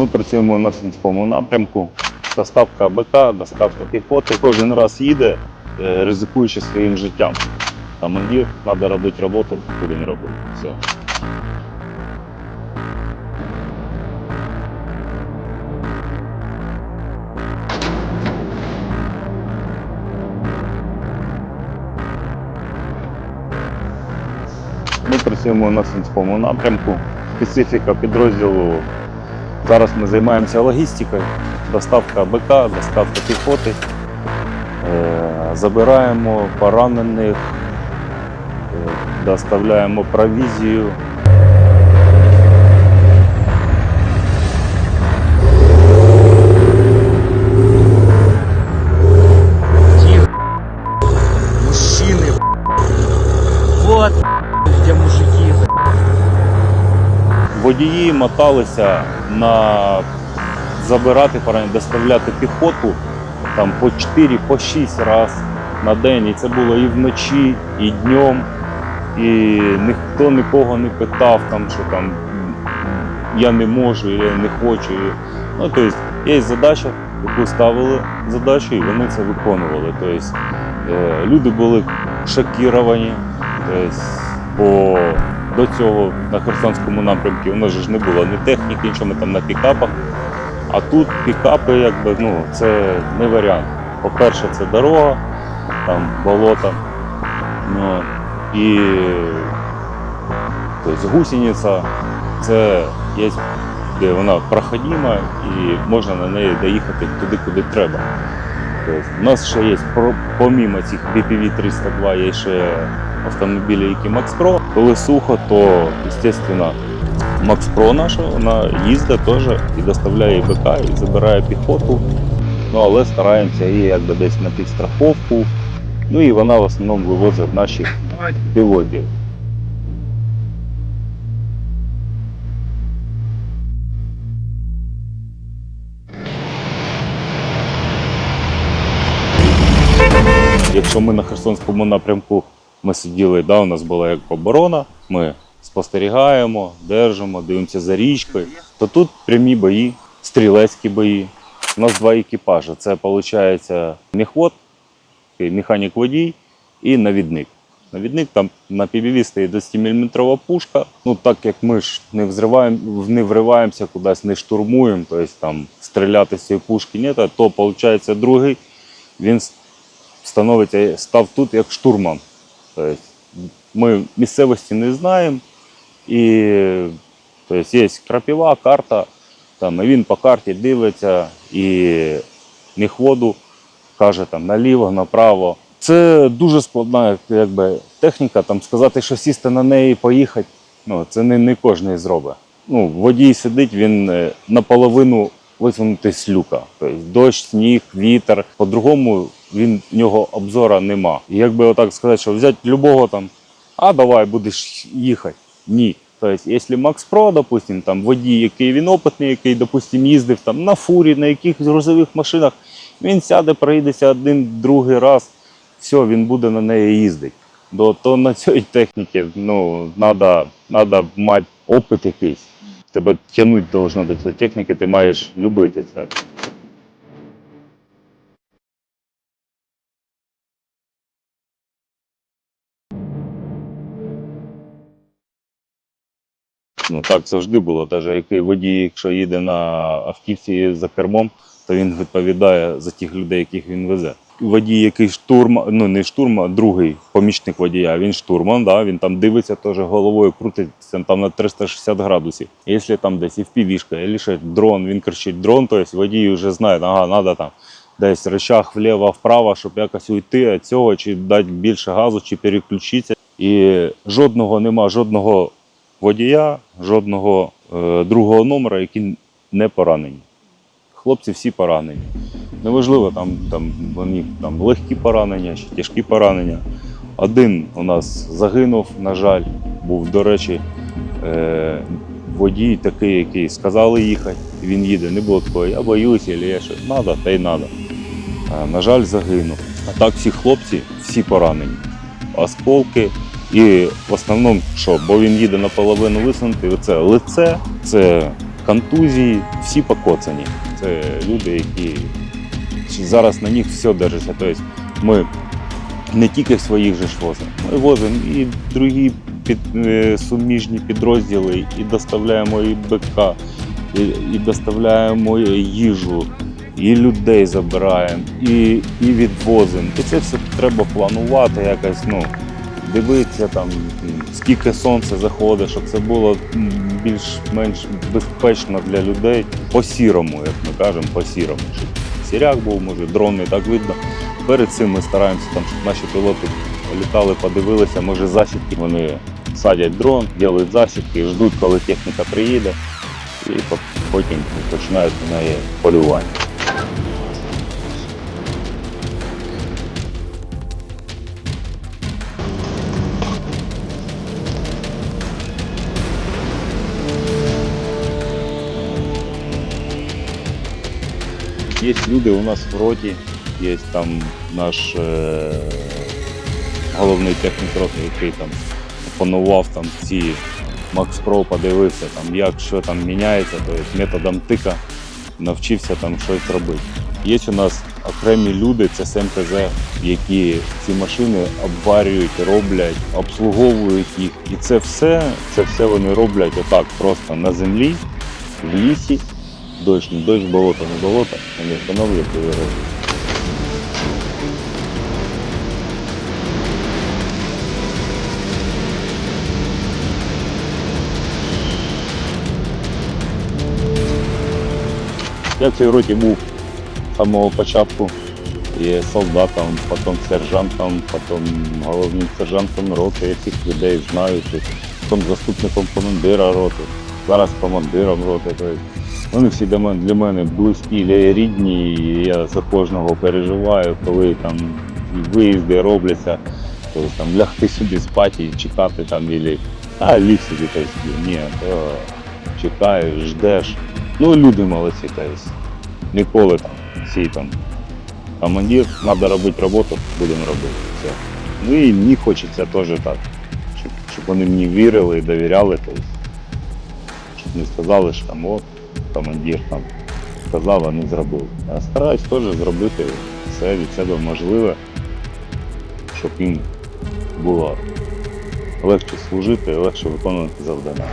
Ми працюємо на Сумському напрямку. Доставка БК, доставка піхоти. Кожен раз їде, е, ризикуючи своїм життям. Командир, треба робити роботу, буде не робити. Все. Ми працюємо на Сумському напрямку. Специфіка підрозділу. Зараз ми займаємося логістикою, доставка БК, доставка піхоти. Е, Забираємо поранених, е, доставляємо провізію. Водії моталися на забирати поранених, доставляти піхоту там по 4, по 6 разів на день. І це було і вночі, і днем. І ніхто нікого не питав, там, що там я не можу, я не хочу. Ну, тобто, є задача, яку ставили задачу, і вони це виконували. Тобто, люди були шокіровані. Тобто, бо до цього на Херсонському напрямку у нас ж не було ні техніки, нічого ми там на пікапах. А тут пікапи, якби, ну, це не варіант. По-перше, це дорога, там болото. Ну, і тобто, гусениця це є, де вона проходима і можна на неї доїхати туди, куди треба. Тобто, у нас ще є, помімо цих BPV-302, є ще автомобілі, які Pro. Коли сухо, то, звісно, Pro наша, вона їздить теж і доставляє БК, і забирає піхоту. Ну, але стараємося її якби десь на підстраховку. Ну і вона в основному вивозить наших пілотів. Якщо ми на Херсонському напрямку ми сиділи, да, у нас була як оборона, ми спостерігаємо, держимо, дивимося за річкою, то тут прямі бої, стрілецькі бої. У нас два екіпажі. Це виходить міхвод, механік водій і навідник. Навідник там на PBV стоїть 10-мм пушка. Ну так як ми ж не взриваємо, не вриваємося кудись, не штурмуємо, тобто там стріляти з цієї пушки ні, то виходить другий, він становиться, став тут як штурман. Ми місцевості не знаємо, і тобто, є крапіва, карта, там, і він по карті дивиться і міхводу каже там, наліво, направо. Це дуже складна якби, техніка. Там, сказати, що сісти на неї і поїхати, ну, це не, не кожен зробить. Ну, водій сидить, він е, наполовину висунутий з люка. Тобто дощ, сніг, вітер. По-другому він, в нього обзора нема. І якби отак сказати, що взяти любого там, а давай будеш їхати. Ні. Тобто, якщо Макс Про, допустим, там водій, який він опитний, який, допустим, їздив там на фурі, на якихось грузових машинах, він сяде, проїдеться один, другий раз, все, він буде на неї їздити. До, то на цій техніці ну, треба мати опит якийсь. Тебе тягнути до цієї техніки, ти маєш любити це. Ну так завжди було. Який водій, якщо їде на автівці за кермом, то він відповідає за тих людей, яких він везе. Водій, який штурм, ну не штурм, а другий помічник водія, він штурман, да, він там дивиться теж головою, крутиться там на 360 градусів. Якщо там десь і впівішка, або ще дрон, він кричить дрон, то есть водій вже знає, ага, треба там десь рычаг вліво-вправо, щоб якось уйти від цього, чи дати більше газу, чи переключитися. І жодного нема, жодного водія, жодного е, другого номера, які не поранені. Хлопці всі поранені. Неважливо, там, там вони там легкі поранення чи тяжкі поранення. Один у нас загинув, на жаль, був, до речі, е, водій такий, який сказали їхати, він їде. Не було такого, я боюся, або я щось треба, та й треба. На жаль, загинув. А так всі хлопці, всі поранені. Осколки, і в основному що? Бо він їде наполовину висунутий, це лице, це контузії, всі покоцані. Це люди, які зараз на них все держиться. Тобто ми не тільки своїх же ж возимо, ми возимо і другі під, е, суміжні підрозділи, і доставляємо і БК, і, і доставляємо їжу, і людей забираємо, і, і відвозимо. І це все треба планувати якось, ну, дивитися там, скільки сонце заходить, щоб це було більш-менш безпечно для людей. По-сірому, як ми кажемо, по-сірому. Щоб сіряк був, може, дрон не так видно. Перед цим ми стараємося, там, щоб наші пілоти літали, подивилися, може засідки. Вони садять дрон, роблять засідки, ждуть, коли техніка приїде, і потім починають на неї полювання. Є люди у нас в роті, є там наш е, головний технік який там опанував там ці Pro, подивився, там, як що там міняється, тобто методом тика навчився там щось робити. Є у нас окремі люди, це СМТЗ, які ці машини обварюють, роблять, обслуговують їх. І це все, це все вони роблять отак, просто на землі, в лісі, дощ, не дощ, болото, не болото, вони встановлюють і роблять. Я в цій роті був з самого початку і солдатом, потім сержантом, потім головним сержантом роти. Я цих людей знаю, потім заступником командира роти, зараз командиром роти. Вони всі для мене, близькі, рідні, і я за кожного переживаю, коли там виїзди робляться, тобто там лягти собі спати і чекати там, ілі, а ліг собі та собі. Ні, то чекаєш, ждеш. Ну, люди молодці, тобто ніколи там всі там командир, треба робити роботу, будемо робити. Все. Ну і мені хочеться теж так, щоб, щоб вони мені вірили і довіряли, тобто, щоб не сказали, що там от командир там сказав, а не зробив. Я стараюсь теж зробити все від себе можливе, щоб їм було легше служити, легше виконувати завдання.